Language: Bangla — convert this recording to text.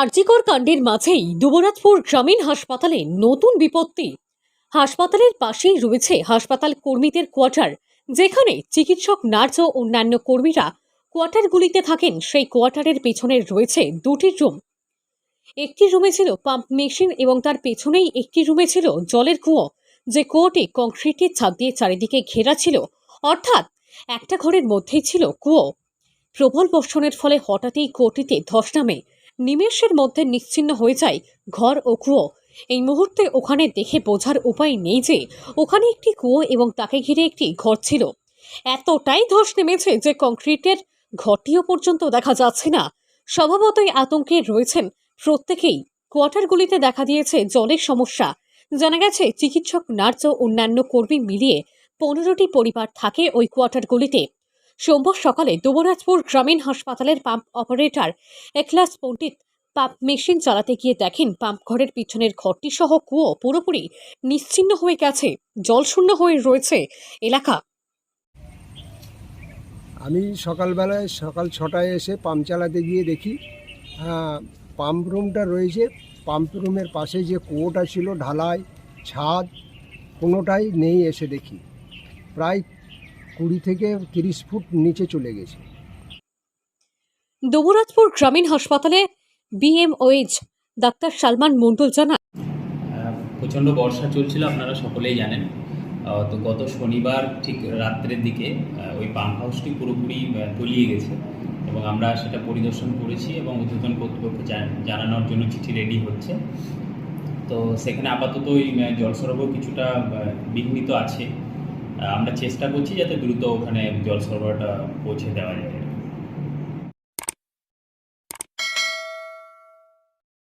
আরজিকর কাণ্ডের মাঝেই দুবরাজপুর গ্রামীণ হাসপাতালে নতুন বিপত্তি। হাসপাতালের পাশেই রয়েছে হাসপাতাল কর্মীদের কোয়ার্টার, যেখানে চিকিৎসক, নার্স ও অন্যান্য কর্মীরা কোয়ার্টারগুলিতে থাকেন। সেই কোয়ার্টারের পেছনে রয়েছে দুটি রুম। একটি রুমে ছিল পাম্প মেশিন এবং তার পেছনেই একটি রুমে ছিল জলের কুয়ো, যে কুয়োটি কংক্রিটের ছাদ দিয়ে চারিদিকে ঘেরা ছিল। অর্থাৎ একটা ঘরের মধ্যেই ছিল কুয়ো। প্রবল বর্ষণের ফলে হঠাৎই কুয়োটিতে ধস নামে। নিমেষের মধ্যে নিশ্চিন্ন হয়ে যায় ঘর ও কুয়ো। এই মুহূর্তে ওখানে দেখে বোঝার উপায় নেই যে ওখানে একটি কুয়ো এবং তাকে ঘিরে একটি ঘর ছিল। এতটাই ধস নেমেছে যে কংক্রিটের ঘরটিও পর্যন্ত দেখা যাচ্ছে না। স্বভাবতই আতঙ্কে রয়েছেন প্রত্যেকেই। কোয়ার্টারগুলিতে দেখা দিয়েছে জলের সমস্যা। জানা গেছে, চিকিৎসক, নার্স ও অন্যান্য কর্মী মিলিয়ে পনেরোটি পরিবার থাকে ওই কোয়ার্টারগুলিতে। সোমবার সকালে দুবরাজপুর গ্রামীণ হাসপাতালের pump operator Eklas Pandit pump machine চালাতে গিয়ে দেখেন পাম্প ঘরের পিছনের ঘরটি সহ কুয়ো পুরোপুরি নিশ্চিন্ন হয়ে গেছে, জলশূন্য হয়ে রয়েছে এলাকা। আমি সকালবেলায় সকাল ছটায় এসে পাম্প চালাতে গিয়ে দেখি পাম্প রুমটা রয়েছে। পাম্প রুমের পাশে যে কুয়োটা ছিল, ঢালাই, ছাদ, কোনোটাই নেই এসে দেখি। প্রায় কুড়ি থেকে তিরিশ ফুট নিচে চলে গেছে। দুবরাজপুর গ্রামীণ হাসপাতালে বিএমওএইচ ডাক্তার সালমান মণ্ডল জানান। প্রচণ্ড বর্ষা চলছিল আপনারা সকলেই জানেন। তো গত শনিবার ঠিক রাত্রের দিকে ওই পাম্প হাউসটি পুরোপুরি তলিয়ে গেছে এবং আমরা সেটা পরিদর্শন করেছি এবং উদ্বোধন কর্তৃপক্ষ জান- জানানোর জন্য চিঠি রেডি হচ্ছে। তো সেখানে আপাতত ওই জল সরবরাহ কিছুটা বিঘ্নিত আছে। আমরা চেষ্টা করছি যাতে দ্রুত ওখানে জল সরবরাহটা পৌঁছে দেওয়া যায়।